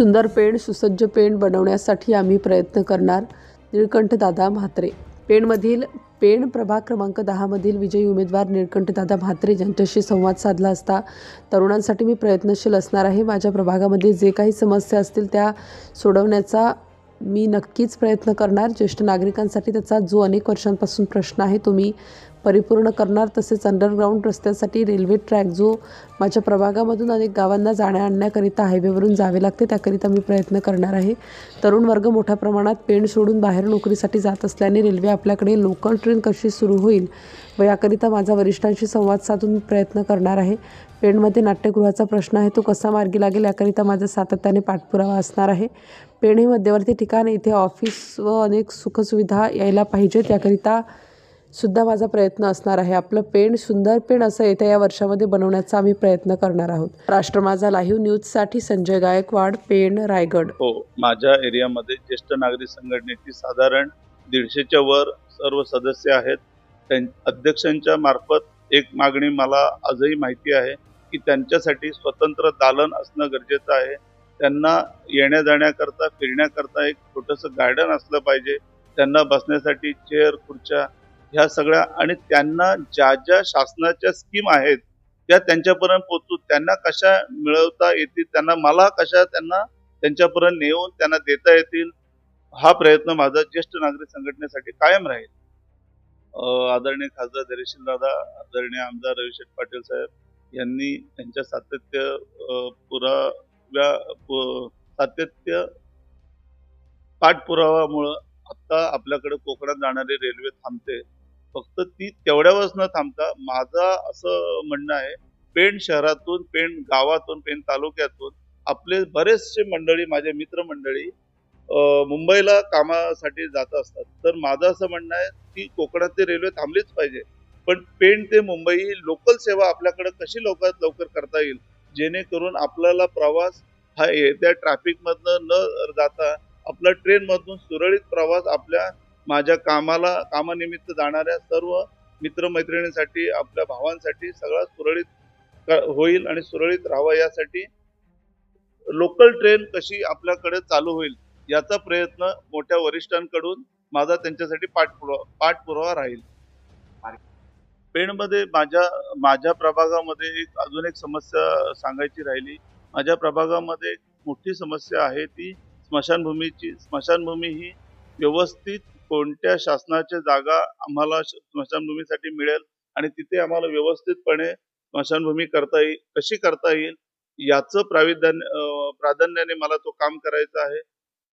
सुंदर पेण सुसज्ज पेण बनवण्यासाठी आम्ही प्रयत्न करणार निळकंठदादा म्हात्रे. पेणमधील पेण प्रभाग क्रमांक दहामधील विजयी उमेदवार निळकंठदादा म्हात्रे यांच्याशी संवाद साधला असता तरुणांसाठी मी प्रयत्नशील असणार आहे. माझ्या प्रभागामध्ये जे काही समस्या असतील त्या सोडवण्याचा मी नक्कीच प्रयत्न करणार. ज्येष्ठ नागरिकांसाठी त्याचा जो अनेक वर्षांपासून प्रश्न आहे तो मी परिपूर्ण करणार तसेच अंडरग्राऊंड रस्त्यासाठी रेल्वे ट्रॅक जो माझ्या प्रभागामधून अनेक गावांना जाण्या आणण्याकरिता हायवेवरून जावे लागते त्याकरिता मी प्रयत्न करणार आहे. तरुण वर्ग मोठ्या प्रमाणात पेण सोडून बाहेर नोकरीसाठी जात असल्याने रेल्वे आपल्याकडे लोकल ट्रेन कशी सुरू होईल व याकरिता माझा वरिष्ठांशी संवाद साधून प्रयत्न करणार आहे. पेणमध्ये नाट्यगृहाचा प्रश्न आहे तो कसा मार्गी लागेल याकरिता माझा सातत्याने पाठपुरावा असणार आहे. पेण हे मध्यवर्ती ठिकाण इथे ऑफिस व अनेक सुखसुविधा यायला पाहिजेत याकरिता सुद्धा माझा प्रयत्न असणार आहे. आपलं पेण सुंदर पेण असं येत्या या वर्षामध्ये बनवण्याचा आम्ही प्रयत्न करणार आहोत. राष्ट्र माझा लाईव्ह न्यूजसाठी संजय गायकवाड पेण रायगड. हो माझ्या एरियामध्ये ज्येष्ठ नागरिक संघटनेची साधारण दीडशेच्या वर सर्व सदस्य आहेत. त्यां अध्यक्षांच्या मार्फत एक मागणी मला आजही माहिती आहे की त्यांच्यासाठी स्वतंत्र दालन असणं गरजेचं आहे. त्यांना येण्या जाण्याकरता फिरण्याकरता एक छोटंसं गार्डन असलं पाहिजे. त्यांना बसण्यासाठी चेअर खुर्च्या ह्या सगळ्या आणि त्यांना ज्या ज्या शासनाच्या स्कीम आहेत त्या त्यांच्यापर्यंत पोहोचू. त्यांना कशा मिळवता येतील त्यांना मला कशा त्यांना त्यांच्यापर्यंत नेऊन त्यांना देता येतील हा प्रयत्न माझा ज्येष्ठ नागरिक संघटनेसाठी कायम राहील. आदरणीय खासदार धैर्यशील दादा आदरणीय आमदार रविशेठ पाटील साहेब यांनी त्यांच्या सातत्य पुराव्या सातत्य पाठपुरावामुळं आता आपल्याकडे कोकणात जाणारी रेल्वे थांबते. फक्त ती तेवढ्यावरच न थांबता. माझं असं म्हणणं आहे पेण शहरातून पेण गावातून पेण तालुक्यातून आपले बरेचसे मंडळी माझे मित्र मंडळी मुंबईला कामासाठी जात असतात. तर माझं असं म्हणणं आहे की कोकणातली रेल्वे थांबलीच पाहिजे. पण पेण ते मुंबई लोकल सेवा आपल्याकडे कशी लवकरात लवकर करता येईल? जेणेकरून आपल्याला प्रवास हा येत्या ट्रॅफिकमधनं न जाता आपला ट्रेनमधून सुरळीत प्रवास आपल्या माझ्या कामाला कामानिमित्त जाणाऱ्या सर्व मित्रमैत्रिणींसाठी आपल्या भावांसाठी सगळा सुरळीत होईल आणि सुरळीत राहावं यासाठी लोकल ट्रेन कशी आपल्याकडे चालू होईल याचा प्रयत्न मोठ्या वरिष्ठांकडून माझा त्यांच्यासाठी पाठपुरावा पाठपुरावा राहील. पेणमध्ये माझ्या माझ्या प्रभागामध्ये एक अजून एक समस्या सांगायची राहिली. माझ्या प्रभागामध्ये एक मोठी समस्या आहे ती स्मशानभूमीची स्मशानभूमी ही व्यवस्थित कोणत्या शासनाच्या जागा आम्हाला स्मशानभूमीसाठी मिळेल आणि तिथे आम्हाला व्यवस्थितपणे स्मशानभूमी करता येईल कशी करता येईल याचं प्राविधान्य प्राधान्याने मला तो काम करायचं आहे.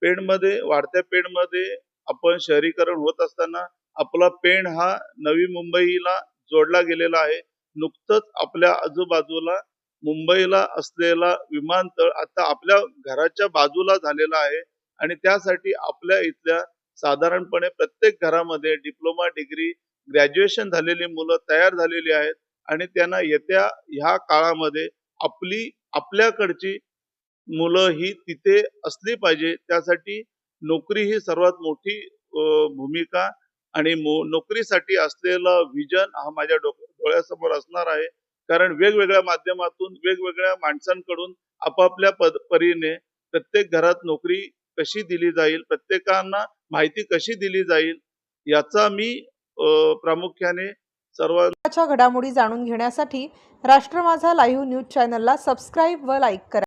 पेणमध्ये वाढत्या पेणमध्ये आपण शहरीकरण होत असताना आपला पेण हा नवी मुंबईला जोडला गेलेला आहे. नुकतंच आपल्या आजूबाजूला मुंबईला असलेला विमानतळ आता आपल्या घराच्या बाजूला झालेला आहे आणि त्यासाठी आपल्या इथल्या साधारणपणे प्रत्येक घरामध्ये डिप्लोमा डिग्री ग्रॅज्युएशन झालेली मुलं तयार झालेली आहेत आणि त्यांना येत्या ह्या काळामध्ये आपली आपल्याकडची मुलं ही तिथे असली पाहिजे. त्यासाठी नोकरी ही सर्वात मोठी भूमिका आणि मो- नोकरीसाठी असलेला विजन हा माझ्या डोळ्यासमोर असणार आहे. कारण वेगवेगळ्या माध्यमातून वेगवेगळ्या माणसांकडून आपापल्या पद परीने प्रत्येक घरात नोकरी कशी दिली जाईल प्रत्येकांना माहिती कशी दिली जाईल याचा मी प्रामुख्याने सर्वांच्या घडामोडी जाणून घेण्यासाठी राष्ट्र माझा लाईव्ह न्यूज चॅनलला सबस्क्राईब व लाईक करा.